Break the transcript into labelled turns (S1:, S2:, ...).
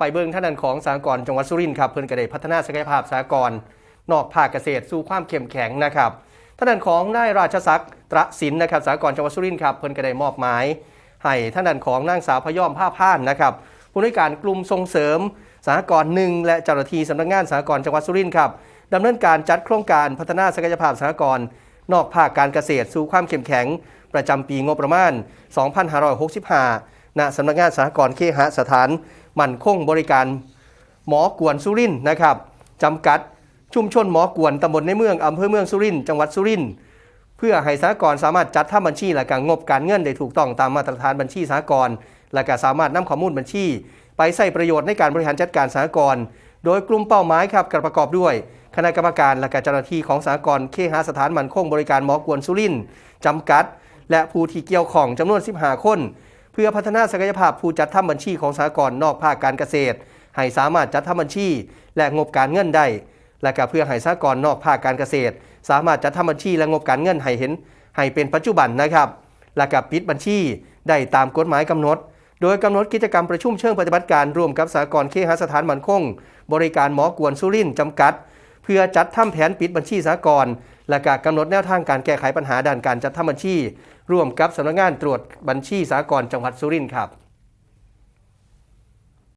S1: ไปเบิ่งท่านันของสหกรณ์จังหวัดสุรินทร์ครับเพิ่อนก็ไดพัฒนาศักยภาพสหกรณ์นอกภาคเกษตรสู่ความเข้มแข็งนะครับท่านันของนายราชศักดิ์ตระสินนะครับสหกรณ์จังหวัดสุรินทร์ครับเพิ่อนก็ไดมอบหมายให้ท่านันของนางสาวพยอมผ้าพ่านนะครับผู้ในวยการกลุ่มส่งเสริมสหกรณ์หนึ่งและเจ้าหน้าที่สำนักงานสหกรณ์จังหวัดสุรินทร์ครับดำเนินการจัดโครงการพัฒนาศักยภาพสหกรณ์นอกภาคการเกษตรสู่ความเข้มแข็ง ประจำปีงบประมาณ 2565ณสำนักงานสหกรณ์เคหสถาน มั่นคงบริการหมอกวนสุรินทร์นะครับจำกัดชุมชนหมอกวนตำบลในเมืองอำเภอเมืองสุรินทร์จังหวัดสุรินทร์เพื่อให้สหกรณ์สามารถจัดทำบัญชีและการงบการเงินได้ถูกต้องตามมาตรฐานบัญชีสหกรณ์และก็สามารถนำข้อมูลบัญชี ไปใช้ประโยชน์ในการบริหารจัดการสหกรณ์โดยกลุ่มเป้าหมายครับกประกอบด้วยคณะกรรมการและกเจ้าหน้าที่ของสหกรณ์เคหสถานมันคงบริการหมอกวนสุรินทร์จำกัด และผู้ที่เกี่ยวข้องจำนวน 15 คน เพื่อพัฒนาศักยภาพผู้จัดทำบัญชีของสหกรณ์นอกภาคการเกษตร ให้สามารถจัดทำบัญชี และงบการเงินได้ และก็เพื่อให้สหกรณ์นอกภาคการเกษตร สามารถจัดทำบัญชีและงบการเงินให้เห็น ให้เป็นปัจจุบันนะครับ และกับปิดบัญชีได้ตามกฎหมายกำหนด โดยกำหนดกิจกรรมประชุมเชิงปฏิบัติการร่วมกับสหกรณ์เคหสถานมันคง บริการหมอกวนสุรินจำกัด เพื่อจัดทำแผนปิดบัญชีสหกรณ์และการกำหนดแนวทางการแก้ไขปัญหาด้านการจัดทำบัญชี ร่วมกับสำนักงานตรวจบัญชีสากรณ์จังหวัดสุรินทร์ครับ